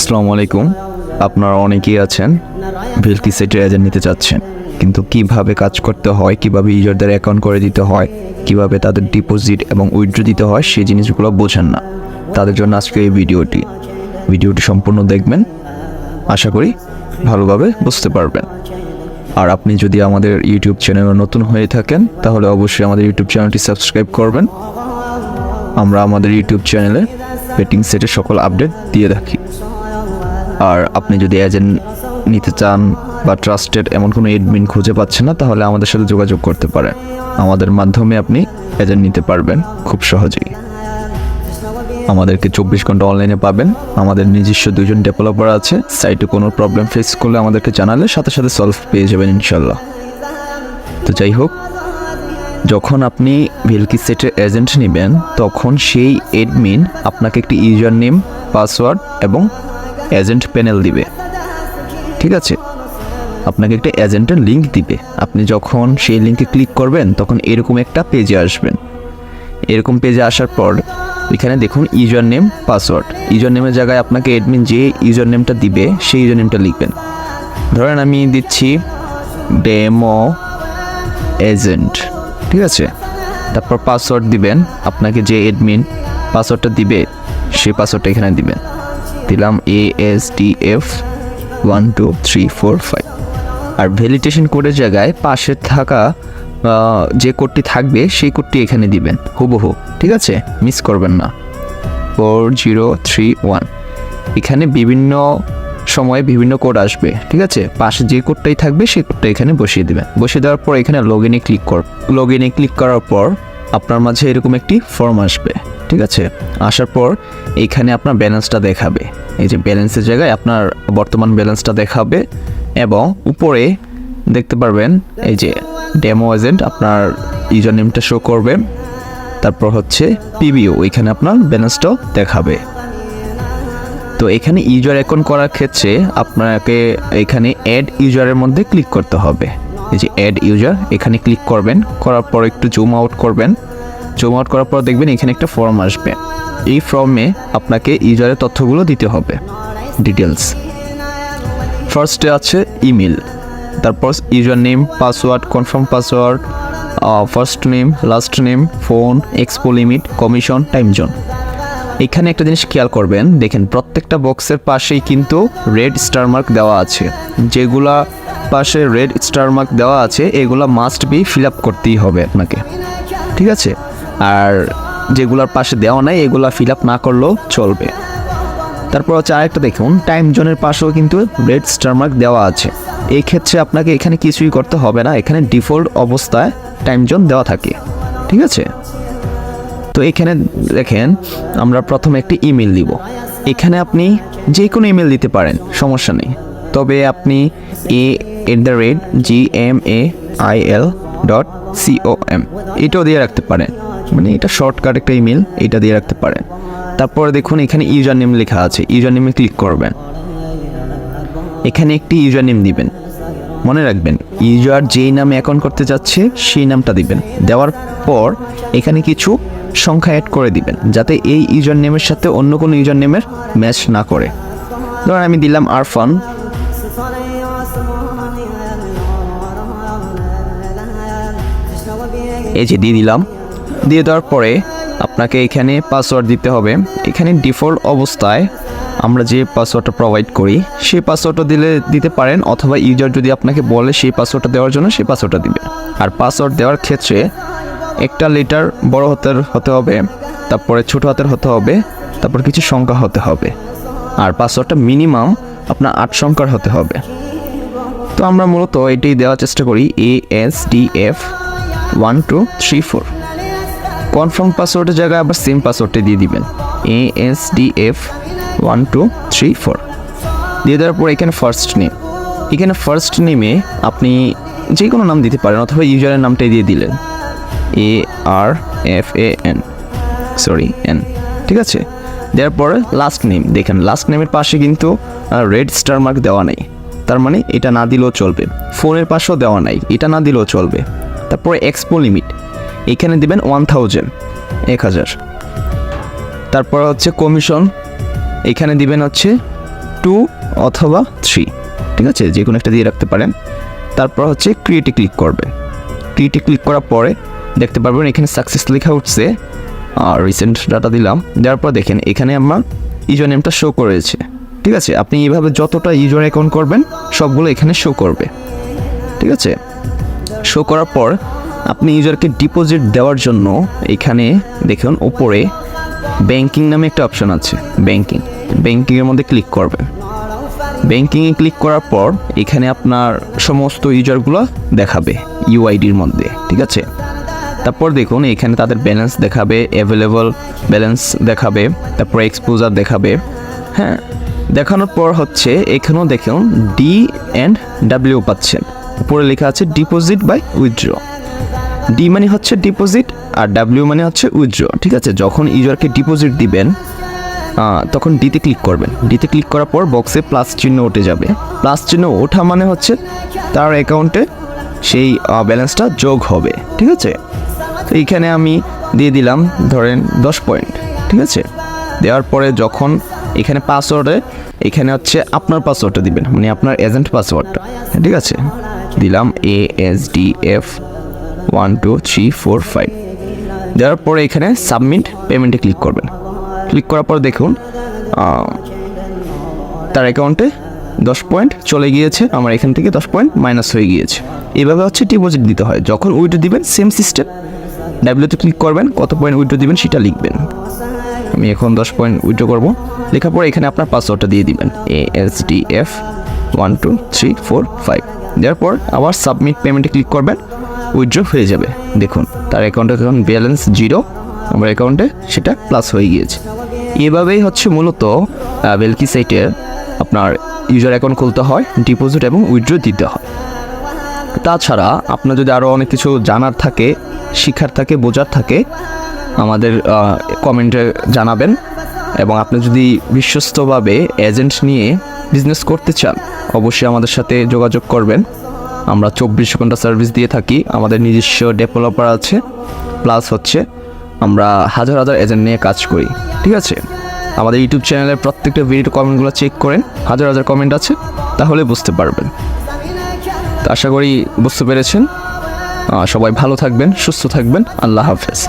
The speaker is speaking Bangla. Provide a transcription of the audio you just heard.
আসসালামু আলাইকুম। আপনারা অনেকেই আছেন, ভেলকি সেটের এজেন্ট নিতে চাচ্ছেন। কিন্তু কীভাবে কাজ করতে হয়, কীভাবে ইউজারদের অ্যাকাউন্ট করে দিতে হয়, কীভাবে তাদের ডিপোজিট এবং উইথড্র দিতে হয়, সেই জিনিসগুলো বোঝেন না। তাদের জন্য আজকে এই ভিডিওটি। ভিডিওটি সম্পূর্ণ দেখবেন, আশা করি ভালোভাবে বুঝতে পারবেন। আর আপনি যদি আমাদের ইউটিউব চ্যানেলে নতুন হয়ে থাকেন, তাহলে অবশ্যই আমাদের ইউটিউব চ্যানেলটি সাবস্ক্রাইব করবেন। আমরা আমাদের ইউটিউব চ্যানেলে বেটিং সেটের সকল আপডেট দিয়ে থাকি। আর আপনি যদি এজেন্ট নিতে চান বা ট্রাস্টেড এমন কোনো এডমিন খুঁজে পাচ্ছেন না, তাহলে আমাদের সাথে যোগাযোগ করতে পারেন। আমাদের মাধ্যমে আপনি এজেন্ট নিতে পারবেন খুব সহজেই। আমাদেরকে চব্বিশ ঘণ্টা অনলাইনে পাবেন। আমাদের নিজস্ব দুজন ডেভেলপার আছে। সাইটে কোনো প্রবলেম ফেস করলে আমাদেরকে জানালে, সাথে সাথে সলভ পেয়ে যাবেন ইনশাল্লাহ তো যাই হোক, যখন আপনি ভেলকি সেটের এজেন্ট নেবেন, তখন সেই এডমিন আপনাকে একটি ইউজার নেম পাসওয়ার্ড এবং এজেন্ট প্যানেল দিবে। ঠিক আছে? আপনাকে একটা এজেন্টের লিঙ্ক দিবে। আপনি যখন সেই লিঙ্কে ক্লিক করবেন, তখন এরকম একটা পেজে আসবেন। এরকম পেজে আসার পর, এখানে দেখুন ইউজার নেম পাসওয়ার্ড ইউজার নেমের জায়গায় আপনাকে এডমিন যে ইউজার নেমটা দিবে, সেই ইউজার নেমটা লিখবেন। ধরেন আমি দিচ্ছি ডেমো এজেন্ট ঠিক আছে? তারপর পাসওয়ার্ড দিবেন। আপনাকে যে এডমিন পাসওয়ার্ডটা দিবে, সেই পাসওয়ার্ডটা এখানে দিবেন। দিলাম A S D F one two three four five R validation কোডের জায়গায় পাশে থাকা যে কোডটি থাকবে, সেই কোডটি এখানে দিবেন, হুবহু, ঠিক আছে? মিস করবেন না। ফোর জিরো থ্রি ওয়ান এখানে বিভিন্ন সময়ে বিভিন্ন কোড আসবে, ঠিক আছে? পাশে যে কোডটাই থাকবে, সেই কোডটা এখানে বসিয়ে দেবেন। বসিয়ে দেওয়ার পর এখানে লগ ইনে ক্লিক কর লগ ইনে ক্লিক করার পর আপনার মাঝে এরকম একটি ফর্ম আসবে। ঠিক আছে? আসার পর এখানে আপনার ব্যালেন্সটা দেখাবে। এই যে ব্যালেন্সের জায়গায় আপনার বর্তমান ব্যালেন্সটা দেখাবে এবং উপরে দেখতে পারবেন এই যে ডেমো এজেন্ট আপনার ইউজার নেমটা শো করবে। তারপর হচ্ছে পিবিও এখানে আপনার ব্যালেন্সটাও দেখাবে। তো এখানে ইউজার অ্যাকাউন্ট করার ক্ষেত্রে আপনাকে এখানে অ্যাড ইউজারের মধ্যে ক্লিক করতে হবে। এই যে অ্যাড ইউজার এখানে ক্লিক করবেন, করার পর একটু জুম আউট করবেন। জুম আউট করার পর দেখবেন এখানে একটা ফর্ম আসবে। এই ফর্মে আপনাকে ইউজারের তথ্যগুলো দিতে হবে ডিটেলস ফার্স্টে আছে ইমেল তারপর user name password confirm password first name last name phone expo limit commission time zone এখানে একটা জিনিস খেয়াল করবেন, দেখেন প্রত্যেকটা বক্সের পাশেই কিন্তু রেড স্টার মার্ক দেওয়া আছে। যেগুলা পাশে রেড স্টার মার্ক দেওয়া আছে, এগুলা মাস্ট বি ফিল আপ করতেই হবে আপনাকে। ঠিক আছে? আর যেগুলার পাশে দেওয়া নাই, এগুলা ফিল আপ না করলেও চলবে। তারপর হচ্ছে আরেকটা দেখুন টাইম জোনের পাশেও কিন্তু রেড স্টার মার্ক দেওয়া আছে। এই ক্ষেত্রে আপনাকে এখানে কিছুই করতে হবে না, এখানে ডিফল্ট অবস্থায় টাইম জোন দেওয়া থাকে, ঠিক আছে? তো এখানে দেখেন, আমরা প্রথমে একটি ইমেল দিব। এখানে আপনি যে কোনো ইমেল দিতে পারেন, সমস্যা নেই। তবে আপনি A at the rate G M A I L dot C O M এটাও দিয়ে রাখতে পারেন। মানে এটা শর্টকাট একটা ইমেল এটা দিয়ে রাখতে পারেন। তারপরে দেখুন, এখানে ইউজার নেম লেখা আছে। ইউজার নেমে ক্লিক করবেন। এখানে একটি ইউজার নেম দিবেন। মনে রাখবেন ইউজার যেই নামে অ্যাকাউন্ট করতে যাচ্ছে, সেই নামটা দিবেন। দেওয়ার পর এখানে কিছু সংখ্যা অ্যাড করে দিবেন, যাতে এই ইউজার নেমের সাথে অন্য কোনো ইউজার নেমের ম্যাচ না করে। ধরুন আমি দিলাম আরফান এই যে দিয়ে দিলাম। দিয়ে দেওয়ার পরে আপনাকে এখানে পাসওয়ার্ড দিতে হবে। এখানে ডিফল্ট অবস্থায় আমরা যে পাসওয়ার্ডটা প্রোভাইড করি, সেই পাসওয়ার্ডটা দিলে দিতে পারেন অথবা ইউজার যদি আপনাকে বলে সেই পাসওয়ার্ডটা দেওয়ার জন্য সেই পাসওয়ার্ডটা দিবে আর পাসওয়ার্ড দেওয়ার ক্ষেত্রে একটা লেটার বড় হাতের হতে হবে, তারপরে ছোট হাতের হতে হবে, তারপর কিছু সংখ্যা হতে হবে। আর পাসওয়ার্ডটা মিনিমাম আপনার আট সংখ্যার হতে হবে। তো আমরা মূলত এটাই দেওয়ার চেষ্টা করি A S D F one two three four confirm পাসওয়ার্ডের জায়গায় আবার সেম পাসওয়ার্ডটা দিয়ে দিবেন। A S D F one two three four দিয়ে দেওয়ার পর এখানে ফার্স্ট নেম এখানে ফার্স্ট নেমে আপনি যে কোনো নাম দিতে পারেন অথবা ইউজারের নামটাই দিয়ে দিলেন। A R F A N sorry N ঠিক আছে? দেওয়ার পরে লাস্ট নেম দেখেন লাস্ট নেমের পাশে কিন্তু রেড স্টার মার্ক দেওয়া নেই। তার মানে এটা না দিলেও চলবে। ফোনের পাশেও দেওয়া নাই। এটা না দিলেও চলবে। তারপরে এক্সপো লিমিট এখানে দিবেন ওয়ান থাউজেন্ড এক হাজার। তারপর হচ্ছে কমিশন এখানে দিবেন হচ্ছে টু অথবা থ্রি ঠিক আছে? যে কোনো একটা দিয়ে রাখতে পারেন। তারপর হচ্ছে ক্রিয়েটে ক্লিক করবেন। ক্রিয়েটে ক্লিক করার পরে দেখতে পারবেন এখানে সাকসেস লেখা উঠছে। আর রিসেন্ট ডাটা দিলাম, দেওয়ার পর দেখেন এখানে আমার ইউজার নেমটা শো করেছে। ঠিক আছে? আপনি এইভাবে যতটা ইউজার অ্যাকাউন্ট করবেন, সবগুলো এখানে শো করবে। ঠিক আছে? শো করার পর আপনি ইউজারকে ডিপোজিট দেওয়ার জন্য এখানে দেখুন ওপরে ব্যাংকিং নামে একটা অপশন আছে ব্যাংকিং ব্যাংকিংয়ের মধ্যে ক্লিক করবেন ব্যাংকিংয়ে ক্লিক করার পর এখানে আপনার সমস্ত ইউজারগুলো দেখাবে ইউআইডির মধ্যে, ঠিক আছে? তারপর দেখুন, এখানে তাদের ব্যালেন্স দেখাবে অ্যাভেলেবল ব্যালেন্স দেখাবে, তারপর এক্সপোজার দেখাবে। হ্যাঁ দেখানোর পর হচ্ছে এখানেও দেখুন ডি অ্যান্ড ডাব্লিউ পাচ্ছেন। উপরে লেখা আছে ডিপোজিট বাই উইথড্র ডি মানে হচ্ছে ডিপোজিট আর ডাব্লিউ মানে হচ্ছে উইথড্র ঠিক আছে? যখন ইউজারকে ডিপোজিট দিবেন তখন ডিতে ক্লিক করবেন। ডিতে ক্লিক করার পর বক্সে প্লাস চিহ্ন উঠে যাবে। প্লাস চিহ্ন ওঠা মানে হচ্ছে তার অ্যাকাউন্টে সেই ব্যালেন্সটা যোগ হবে, ঠিক আছে? তো এইখানে আমি দিয়ে দিলাম, ধরেন দশ পয়েন্ট ঠিক আছে? দেওয়ার পরে যখন এখানে পাসওয়ার্ডে এখানে হচ্ছে আপনার পাসওয়ার্ডটা দিবেন মানে আপনার এজেন্ট পাসওয়ার্ডটা ঠিক আছে? দিলাম A S D F one two three four five দেওয়ার পরে এখানে সাবমিট পেমেন্টে ক্লিক করবেন। ক্লিক করার পর দেখুন তার অ্যাকাউন্টে দশ পয়েন্ট চলে গিয়েছে, আমার এখান থেকে দশ পয়েন্ট মাইনাস হয়ে গিয়েছে। এভাবে হচ্ছে ডিপোজিট দিতে হয়। যখন উইড্রো দিবেন সেম সিস্টেম ডাব্লিউতে ক্লিক করবেন, কত পয়েন্ট উইড্রো দিবেন সেটা লিখবেন। আমি এখন দশ পয়েন্ট উইড্রো করব। লেখার পরে এখানে আপনার পাসওয়ার্ডটা দিয়ে দিবেন। A S D F one two three four five দেওয়ার পর আবার সাবমিট পেমেন্টে ক্লিক করবেন। উইথড্র হয়ে যাবে। দেখুন, তার অ্যাকাউন্টে এখন ব্যালেন্স জিরো আমার অ্যাকাউন্টে সেটা প্লাস হয়ে গিয়েছে। এভাবেই হচ্ছে মূলত বেলকি সাইটে আপনার ইউজার অ্যাকাউন্ট খুলতে হয় ডিপোজিট এবং উইথড্র দিতে হয়। তাছাড়া আপনার যদি আরও অনেক কিছু জানার থাকে শিখার থাকে, বোঝার থাকে, আমাদের কমেন্টে জানাবেন। এবং আপনি যদি বিশ্বস্তভাবে এজেন্ট নিয়ে বিজনেস করতে চান, অবশ্যই আমাদের সাথে যোগাযোগ করবেন। আমরা চব্বিশ ঘণ্টা সার্ভিস দিয়ে থাকি। আমাদের নিজস্ব ডেভেলপার আছে। প্লাস হচ্ছে আমরা হাজার হাজার এজেন্ট নিয়ে কাজ করি। ঠিক আছে? আমাদের ইউটিউব চ্যানেলের প্রত্যেকটা ভিডিও কমেন্টগুলো চেক করেন। হাজার হাজার কমেন্ট আছে, তাহলে বুঝতে পারবেন। তো আশা করি বুঝতে পেরেছেন। সবাই ভালো থাকবেন, সুস্থ থাকবেন। আল্লাহ হাফেজ।